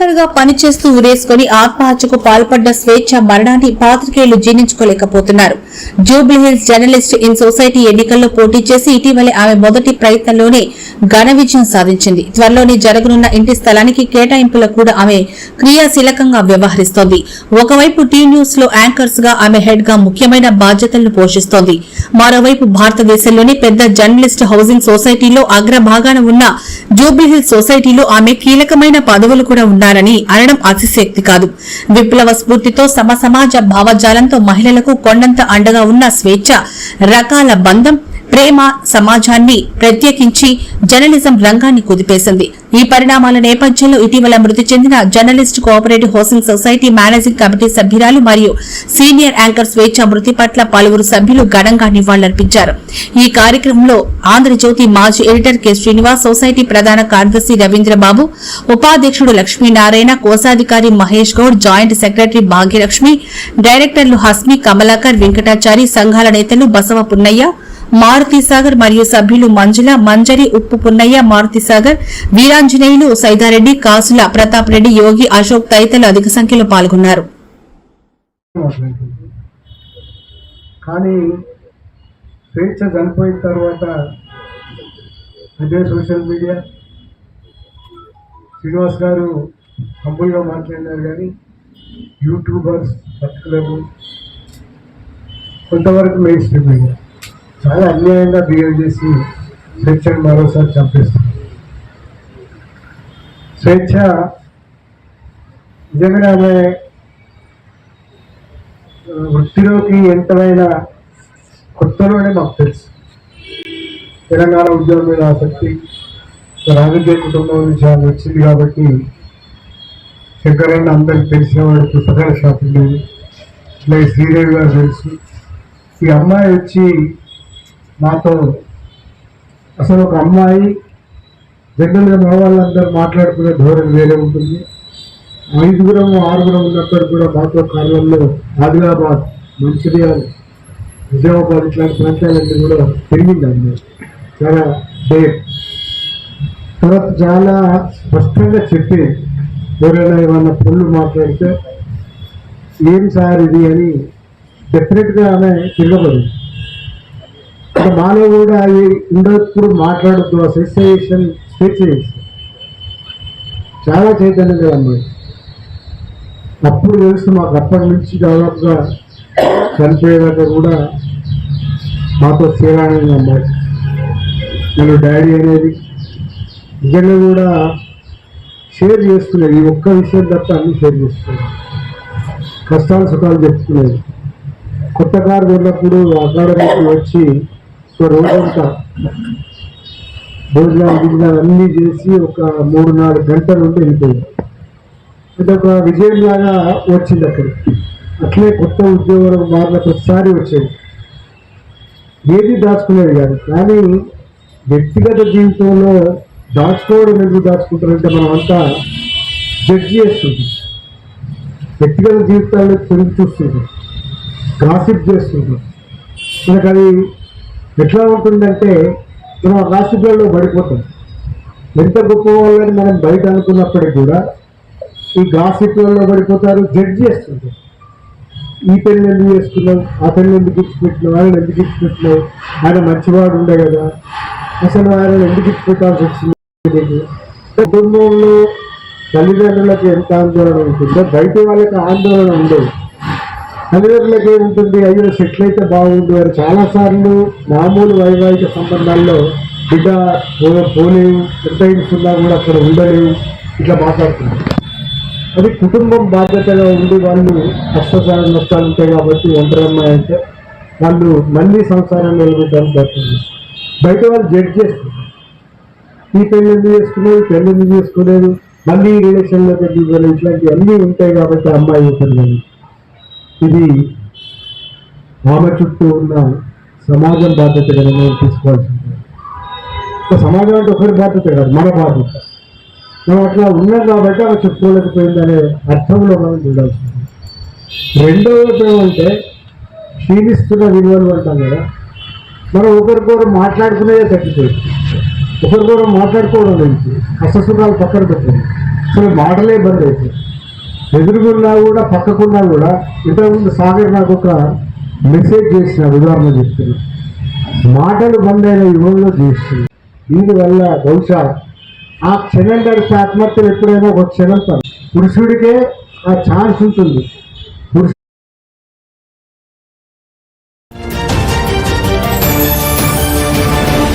యాంకర్గా పనిచేస్తూ ఉరేసుకుని ఆత్మహత్యకు పాల్పడ్డ స్వేచ్ఛ మరణాన్ని పాత్రికేయులు జీర్ణించుకోలేకపోతున్నారు. జూబ్లీహిల్స్ జర్నలిస్ట్ ఇన్ సొసైటీ ఎన్నికల్లో పోటీ చేసి ఇటీవలే ఆమె మొదటి ప్రయత్నంలోనే ఘన విజయం సాధించింది. త్వరలోనే జరగనున్న ఇంటి స్థలానికి కేటాయింపులకు కూడా ఆమె క్రియాశీలకంగా వ్యవహరిస్తోంది. ఒకవైపు టీ న్యూస్లో యాంకర్స్గా ఆమె హెడ్గా ముఖ్యమైన బాధ్యతలను పోషిస్తోంది. మరోవైపు భారతదేశంలోని పెద్ద జర్నలిస్ట్ హౌసింగ్ సొసైటీలో అగ్రభాగాన ఉన్న జూబ్లీహిల్స్ సొసైటీలో ఆమె కీలకమైన పదవులు కూడా ఉన్నారని అనడం అతిశక్తి కాదు. విప్లవ స్ఫూర్తితో సమ సమాజ భావజాలంతో మహిళలకు కొండంత అండగా ఉన్న స్వేచ్ఛ రకాల బంధం ప్రేమ సమాజాన్ని ప్రత్యేకించి జర్నలిజం రంగాన్ని కుదిపేసింది. ఈ పరిణామాల నేపథ్యంలో ఇటీవల మృతి చెందిన journalist cooperative housing society managing committee సభ్యురాలు మరియు సీనియర్ యాంకర్ స్వేచ్ఛ మృతి పట్ల పలువురు సభ్యులు ఘనంగా నివాళులర్పించారు. ఈ కార్యక్రమంలో ఆంధ్రజ్యోతి మాజీ ఎడిటర్ కె. శ్రీనివాస్ సొసైటీ ప్రధాన కార్యదర్శి రవీంద్రబాబు ఉపాధ్యక్షుడు లక్ష్మీనారాయణ కోశాధికారి మహేష్ గౌడ్ జాయింట్ సెక్రటరీ భాగ్యలక్ష్మి డైరెక్టర్లు హస్మి కమలాకర్ వెంకటాచారి సంఘాల నేతలు బసవ పున్నయ్య మారుతిసాగర్ మరియు సభ్యులు మంజుల మంజరి ఉప్పు పున్నయ్య మారుతిసాగర్ వీరాంజనేయులు సైదారెడ్డి కాసుల ప్రతాప్ రెడ్డి యోగి అశోక్ తదితరులు అధిక సంఖ్యలో పాల్గొన్నారు. కానీ స్వేచ్ఛ చనిపోయిన తర్వాత అదే సోషల్ మీడియా శ్రీనివాస్ గారు హంబుల్గా మాట్లాడినారు కానీ యూట్యూబర్స్ పర్టికులర్ కొంతవరకు మెయిన్ స్ట్రీమ్ అయ్యారు చాలా అన్యాయంగా బిహేవ్ చేసి స్వేచ్ఛను మరోసారి చంపేస్తుంది స్వేచ్ఛ నిజంగా ఆమె వృత్తిలోకి ఎంతమైన కొత్తలోనే మాకు తెలుసు. తెలంగాణ ఉద్యోగం మీద ఆసక్తి రాజకీయ కుటుంబం నుంచి ఆమె వచ్చింది కాబట్టి శంకరన్న అందరికి తెలిసిన వాడు పుస్తకాల షాప్ ఉండేది అలాగే శ్రీదేవి గారు తెలుసు. ఈ అమ్మాయి వచ్చి నాతో అసలు ఒక అమ్మాయి జనరల్గా మగవాళ్ళందరూ మాట్లాడుకునే ధోరణి వేరే ఉంటుంది. ఐదుగురం ఆరుగురం ఉన్నప్పుడు కూడా మాతో కాలంలో ఆదిలాబాద్ మంచిర్యాల నిజామాబాద్ ఇట్లాంటి ప్రాంతాలన్నీ కూడా పెరిగింది అమ్మాయి. చాలా డేట్ తర్వాత చాలా స్పష్టంగా చెప్పి ఎవరైనా ఏమన్నా పనులు మాట్లాడితే ఏం సార్ ఇది అని డెఫినెట్గా ఆమె తిరగబడింది ఇక్కడ మాలో కూడా అవి ఉండప్పుడు మాట్లాడద్దు అసోసియేషన్ స్పీచ్ చాలా చైతన్యం కదా అమ్మాయి అప్పుడు తెలుసు మాకు అప్పటి నుంచి దాదాపుగా చనిపోయేదాకా కూడా మాతో చేరాలని అమ్మాయి నేను డాడీ అనేది నిజంగా కూడా షేర్ చేస్తున్నాయి ఈ ఒక్క విషయం తప్ప అన్ని షేర్ చేస్తున్నాయి కష్టాలు సుఖాలు చెప్తున్నాయి కొత్త కారు కొన్నప్పుడు అకాడమీకి వచ్చి సో రోజంతా భోజనాలు గిజనాలు అన్నీ చేసి ఒక మూడు నాలుగు గంటల నుండి వెళ్ళిపోయింది అంటే ఒక విజయం లాగా వచ్చింది అక్కడ. అట్లే కొత్త ఉద్యోగం మారిన ప్రతిసారి వచ్చేది. ఏది దాచుకునేది కాదు. కానీ వ్యక్తిగత జీవితంలో దాచుకోవడం ఎందుకు దాచుకుంటారంటే మనం అంతా జడ్జి చేస్తుంది. వ్యక్తిగత జీవితాల్లో తిరిగి చూస్తుంది. గాసిప్ చేస్తుంది. మనకు అది ఎట్లా ఉంటుందంటే మనం ఆ పడిపోతాం ఎంత గొప్ప వాళ్ళని మనం బయట అనుకున్నప్పటికీ కూడా ఈ గాసిప్లలో పడిపోతారు జడ్జ్ చేస్తుంటారు. ఈ పెళ్ళి ఎందుకు చేసుకున్నావు ఆ పెళ్ళి ఎందుకు ఇచ్చిపెట్టినావు ఆయన ఎందుకు ఇచ్చిపెట్టినావు ఆయన మంచివాడు ఉండే కదా అసలు ఆయన ఎందుకు ఇచ్చిపెట్టాల్సి వచ్చింది కుటుంబంలో తల్లిదండ్రులకు ఎంత ఆందోళన ఉంటుందో బయట వాళ్ళకి ఆందోళన ఉండదు. తల్లిదండ్రులకి ఏముంటుంది అయ్యో సెటిల్ అయితే బాగుండు అని చాలాసార్లు మామూలు వైవాహిక సంబంధాల్లో బిడ్డ పోలేవు ఎంత కూడా అక్కడ ఉండలేవు ఇట్లా మాట్లాడుతున్నారు. అది కుటుంబం బాధ్యతగా ఉండి వాళ్ళు కష్టాలు నష్టాలు ఉంటాయి కాబట్టి ఒంటరమ్మాయి అంటే వాళ్ళు మళ్ళీ సంసారాన్ని నిలబెట్టడానికి ప్రయత్నం బయట వాళ్ళు జడ్జ్ చేస్తున్నారు. ఈ పెళ్ళి ఎందుకు చేసుకునేది పెళ్ళి ఎందుకు చేసుకోలేదు మళ్ళీ ఈ రిలేషన్లోకి ఎందుకు ఇట్లాంటివి అన్నీ ఉంటాయి కాబట్టి అమ్మాయి అవుతుంది ఇది ఆమె చుట్టూ ఉన్న సమాజం బాధ్యత నిర్ణయం తీసుకోవాల్సింది. సమాజం అంటే ఒకరి బాధ్యత కాదు మన బాధ్యత. మనం అట్లా ఉన్నాం కాబట్టి ఆమె చెప్పుకోలేకపోయిందనే అర్థంలో మనం చూడాల్సింది. ఉంటుంది రెండవది ఏమంటే క్షీణిస్తున్న విలువలు అంటాం కదా. మనం ఒకరికొకరు మాట్లాడుకునేదే తగ్గిపోయింది. ఒకరికొకరు మాట్లాడుకోవడం నుంచి అసలు పక్కన పెట్టండి అసలు మాటలే బంద్ అవుతుంది ఎదురుగున్నా కూడా పక్కకున్నా కూడా ఇంతకుముందు సాగర్ నాకు ఒక మెసేజ్ చేసిన ఉదాహరణ చెప్తున్నా. మాటలు బందైన అయిన చేస్తుంది. దీనివల్ల బహుశా ఆ క్షణం గడిచే ఆత్మహత్యలు ఎప్పుడైనా ఒక క్షణం పురుషుడికే ఆ ఛాన్స్ ఉంటుంది.